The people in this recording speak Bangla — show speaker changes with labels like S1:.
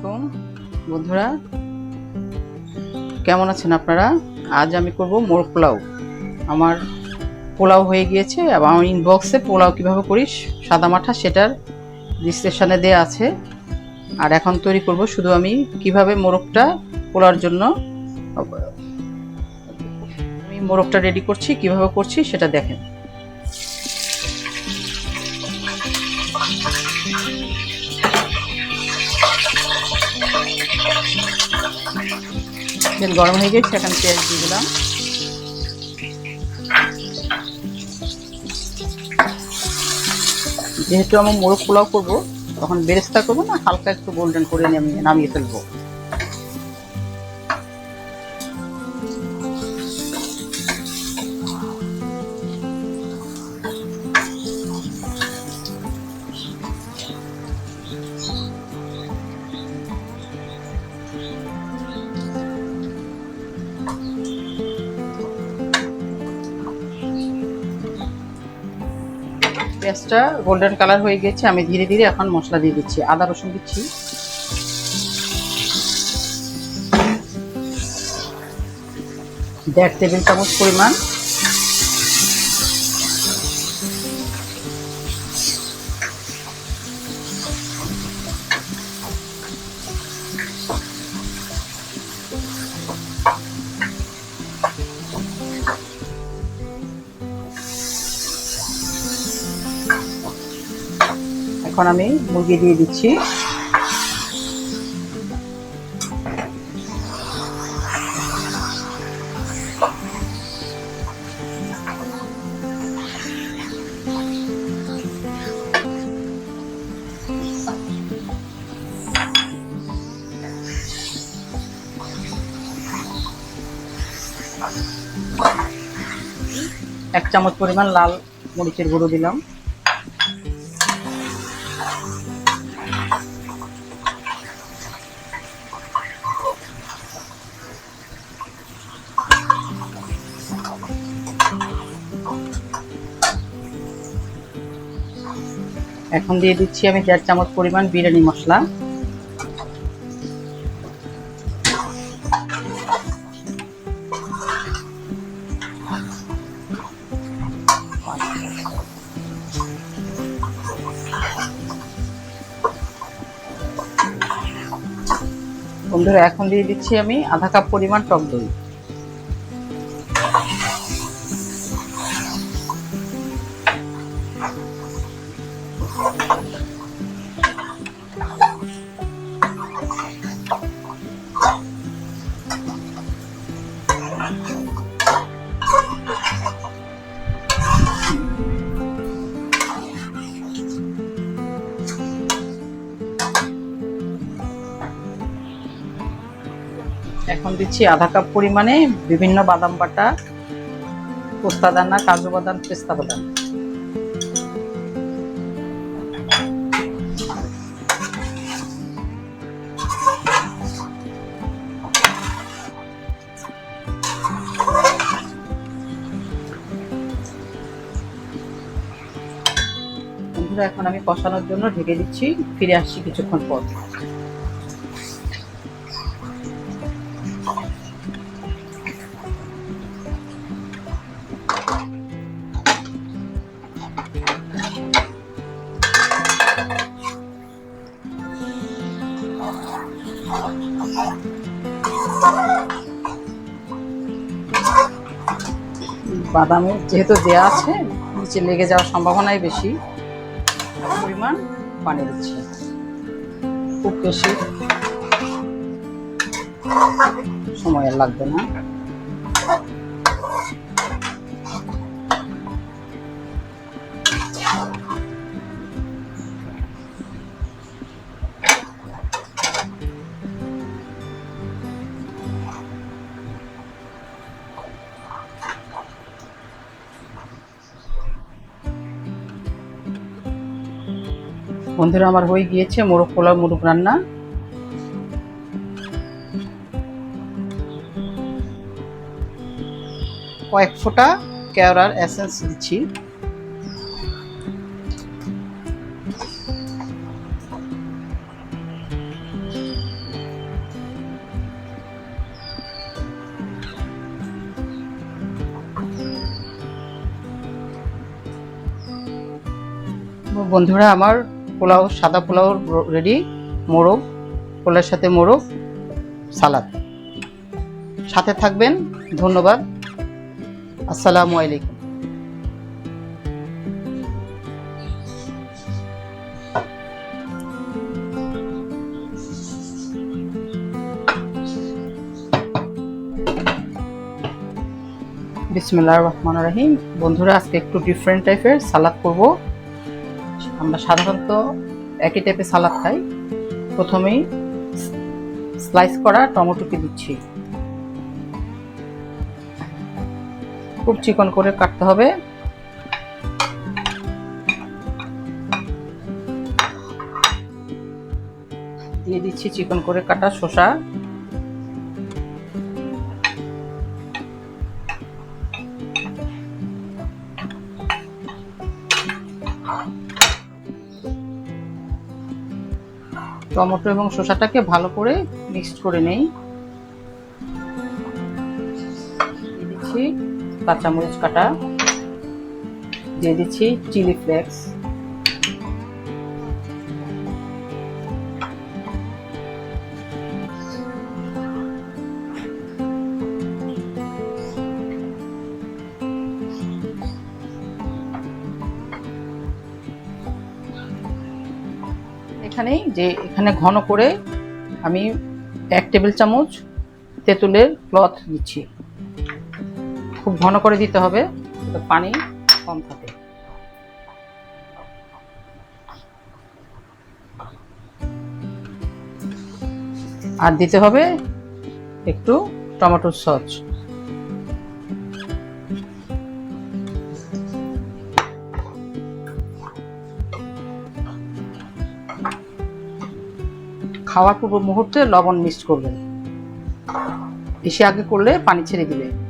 S1: আলাইকুম। বন্ধুরা, কেমন আছেন আপনারা? আজ আমি করব মোর পোলাও। আমার পোলাও হয়ে গিয়েছে এবং আমার ইনবক্সে পোলাও কীভাবে করি সাদা মাঠা, সেটার ডিসক্রিপশানে দেওয়া আছে। আর এখন তৈরি করব শুধু আমি কীভাবে মোরগটা পোলার জন্য, আমি মোরগটা রেডি করছি, কীভাবে করছি সেটা দেখেন। তেল গরম হয়ে গেছে, এখন পেঁয়াজ দিয়ে দিলাম। যেহেতু আমি মোরগ পোলাও করব, তখন বেরেস্তা করব না, হালকা একটু গোল্ডেন করে আমি নামিয়ে ফেলব। পেঁয়াজটা গোল্ডেন কালার হয়ে গেছে, আমি ধীরে ধীরে এখন মশলা দিয়ে দিচ্ছি। আদা, রসুন দিচ্ছি। দেড় টেবিল চামচ পরিমাণ এখন আমি মুরগি দিয়ে দিচ্ছি। এক চামচ পরিমাণ লাল মরিচের গুঁড়ো দিলাম। এখন দিয়ে দিচ্ছি আমি দেড় চামচ পরিমাণ বিরিয়ানি মশলা। বন্ধুরা এখন দিয়ে দিচ্ছি আমি আধা কাপ পরিমাণ টক দই। এখন দিচ্ছি আধা কাপ পরিমাণে বিভিন্ন বাদাম বাটা, পোস্তা দানা, কাজু বাদাম, পেস্তা বাদাম। এখন আমি কষানোর জন্য ঢেকে দিচ্ছি, ফিরে আসছি কিছুক্ষণ পর। বাদামে যেহেতু দেওয়া আছে, নিচে লেগে যাওয়ার সম্ভাবনাই বেশি। পরিমাণ পানি দিচ্ছি। খুব বেশি সময় লাগবে না। বন্ধুরা আমার হয়ে গিয়েছে, মোরগ পোলাও, মোরগ রান্না। কয়েক ফোঁটা কেওড়ার অ্যাসেন্স দিচ্ছি। বন্ধুরা, আমার পোলাও, সাদা পোলাও রেডি মোরগ পোলার সাথে মোরগ, সালাদ। সাথে থাকবেন, ধন্যবাদ। আসসালামু আলাইকুম। বিসমুল্লাহ রহমান রাহিম। বন্ধুরা, আজকে একটু ডিফারেন্ট টাইপের সালাদ করব। আমরা সাধারণত একই টাইপের সালাদ খাই। প্রথমেই স্লাইস করা টমেটোকে দিচ্ছি। খুব চিকন করে কাটতে হবে। দিয়ে দিচ্ছি চিকন করে কাটা শসা। টমেটো এবং শসাটাকে ভালো করে মিক্সড করে নেই। দিচ্ছি কাঁচামরিচ কাটা। দিয়ে দিচ্ছি চিলি ফ্লেক্স। এখানেই যে এখানে ঘন করে আমি এক টেবিল চামচ তেঁতুলের ক্লথ দিচ্ছি। খুব ঘন করে দিতে হবে পানি কম থাকে। আর দিতে হবে একটু টমেটোর সস। খাওয়ার পূর্ব মুহূর্তে লবণ মিক্স করবেন। বেশি আগে করলে পানি ছেড়ে দিবে।